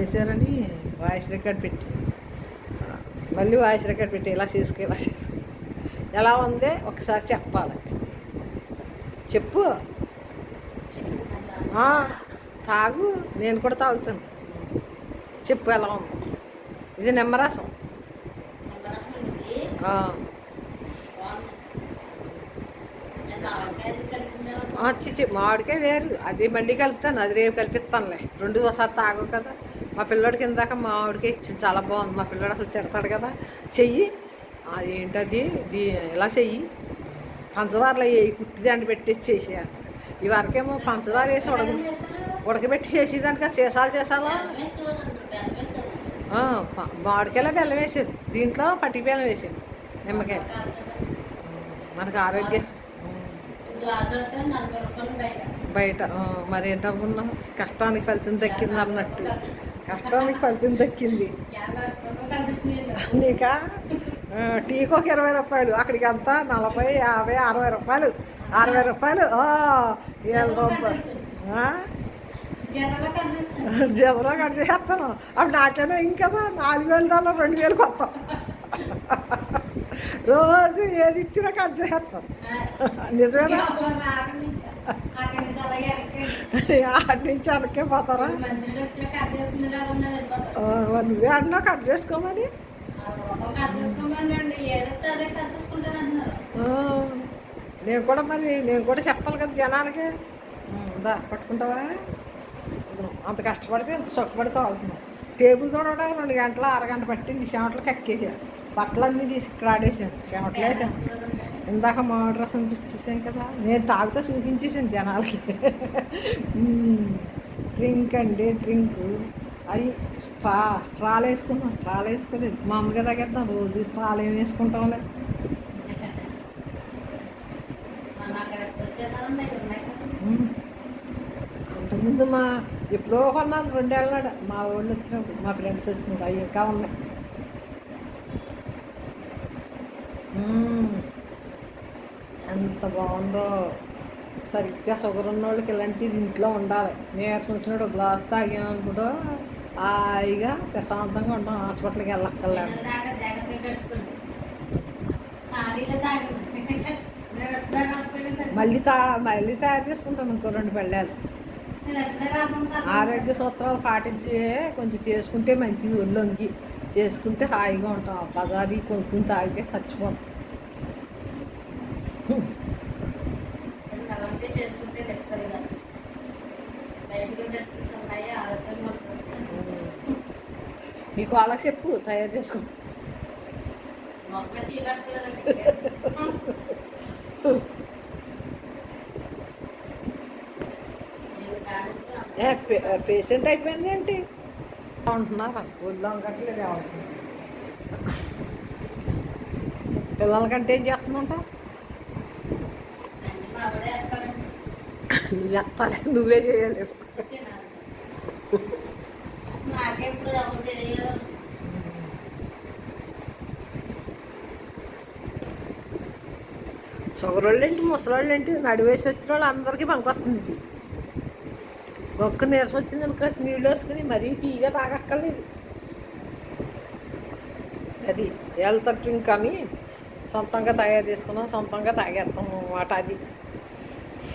చేశారని voice record పెట్టి. మళ్ళీ వాయిస్ రికార్డ్ పెట్టి ఇలా చేసుకో ఇలా చేసుకో. ఎలా ఉంది ఒకసారి చెప్పాలి. చెప్పు. తాగు నేను కూడా తాగుతాను. చెప్పు ఎలా ఉంది. ఇది నిమ్మరసం. ఆ, మామిడికాయ వేరు. అది మళ్ళీ కలుపుతాను అది రేపు కలిపిస్తానులే. రెండు ఒకసారి తాగవు కదా. మా పిల్లోడికి ఇందాక మామిడికాయ ఇచ్చింది చాలా బాగుంది. మా పిల్లోడు అసలు తిడతాడు కదా. చెయ్యి. అది ఏంటది? ఇలా చెయ్యి? పంచదారలు వేయి కుట్టి దాన్ని పెట్టి చేసేయాలి ఈ వరకేమో పంచదార వేసి ఉడక ఉడకబెట్టి చేసేదానికి సీసాలు చేసాలా మామిడికాయలో బెల్లం వేసేది. దీంట్లో పట్టి బెల్లం వేసేది. నిమ్మకాయ. మనకు ఆరోగ్యం బయట. మరి ఏంటనుకున్నా కష్టానికి ఫలితం దక్కింది అన్నట్టు. కష్టానికి ఫలితం దక్కింది. నీకా టీకి ఒక ఇరవై రూపాయలు అక్కడికి అంతా? నలభై యాభై అరవై రూపాయలు. అరవై రూపాయలు? ఏళ్ళ రూపాయలు కట్ చేస్తాను. అప్పుడు నాకైనా ఇంకదా నాలుగు వేలు దానిలో రెండు వేలు కొత్త. రోజు ఏది ఇచ్చినా కట్ చేస్తాను నిజమేనా? ఆటి నుంచి. వెనక్కే పోతారా? నువ్వే అన్నా కట్ చేసుకోమని నేను కూడా మరి నేను కూడా చెప్పాలి కదా జనాలకి. దా పట్టుకుంటావా? అంత కష్టపడితే ఇంత సుఖపడితే అవుతుంది టేబుల్ తోడ రెండు గంటల అరగంట పట్టింది. చెమటలు కక్కేసాను బట్టలన్నీ తీసి ఇక్కడ ఆడేసాను చెమటలు వేసాను ఇందాక మామిడి రసం చూసాం కదా. నేను తాగితే చూపించేసాను జనాలకి. డ్రింక్ అండి డ్రింక్. అవి స్ట్రా స్ట్రాలు వేసుకున్నాం స్ట్రాలు వేసుకోలేదు. మామూలుగా తగ్గేద్దాం రోజు స్ట్రాలు ఏం వేసుకుంటాంలే. అంతకుముందు మా ఎప్పుడో కొన్నాను రెండేళ్ళ మా వాళ్ళు వచ్చినప్పుడు మా ఫ్రెండ్స్ వచ్చినప్పుడు అవి ఇంకా ఉన్నాయి. ఎంత బాగుందో. సరిగ్గా షుగర్ ఉన్న వాళ్ళకి ఇలాంటిది ఇంట్లో ఉండాలి. నీరసం వచ్చినప్పుడు ఒక గ్లాస్ తాగామనుకుంటూ హాయిగా ప్రశాంతంగా ఉంటాం. హాస్పిటల్కి వెళ్ళక్కర్లేదు. మళ్ళీ తా మళ్ళీ తయారు చేసుకుంటాను ఇంకో రెండు పెళ్ళాలు. ఆరోగ్య సూత్రాలు పాటించి కొంచెం చేసుకుంటే మంచిది. ఒళ్ళొంగి. చేసుకుంటే హాయిగా ఉంటాం. ఆ పదారి కొనుక్కుని తాగితే చచ్చిపోతాం. మీకు వాళ్ళకి చెప్పు తయారు చేసుకో. పేషెంట్ అయిపోయింది ఏంటి? అంకట్లేదు ఎవరికి. పిల్లలకంటే ఏం చేస్తుందంట? నువ్వు ఎత్తాలి నువ్వే చేయలేవు. షుగర్ వాళ్ళు ఏంటి ముసలాళ్ళు ఏంటి నడివేసి వచ్చిన వాళ్ళు అందరికీ పనికొస్తుంది ఇది. ఒక్క నీరసం వచ్చింది అనుకో నీళ్ళు వేసుకుని మరీ తీయగా తాగక్కర్లేదు. అది హెల్త్ డ్రింక్ అని సొంతంగా తయారు చేసుకున్నాం సొంతంగా తాగేస్తాం అన్నమాట అది.